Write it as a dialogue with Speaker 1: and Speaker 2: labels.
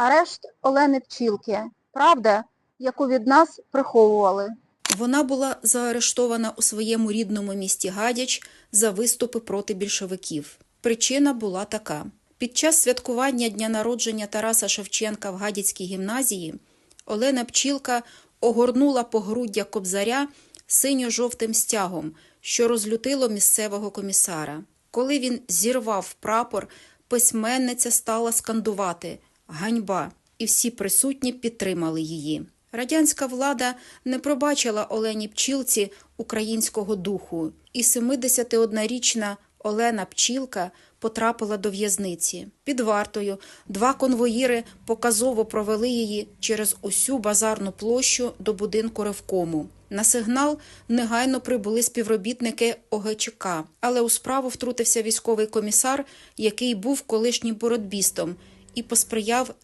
Speaker 1: Арешт Олени Пчілки. Правда, яку від нас приховували.
Speaker 2: Вона була заарештована у своєму рідному місті Гадяч за виступи проти більшовиків. Причина була така: під час святкування дня народження Тараса Шевченка в Гадяцькій гімназії Олена Пчілка огорнула погруддя кобзаря синьо-жовтим стягом, що розлютило місцевого комісара. Коли він зірвав прапор, письменниця стала скандувати Ганьба! І всі присутні підтримали її. Радянська влада не пробачила Олені Пчілці українського духу, і 71-річна Олена Пчілка потрапила до в'язниці. Під вартою два конвоїри показово провели її через усю базарну площу до будинку ревкому. На сигнал негайно прибули співробітники ОГЧК, але у справу втрутився військовий комісар, який був колишнім боротьбістом і посприяв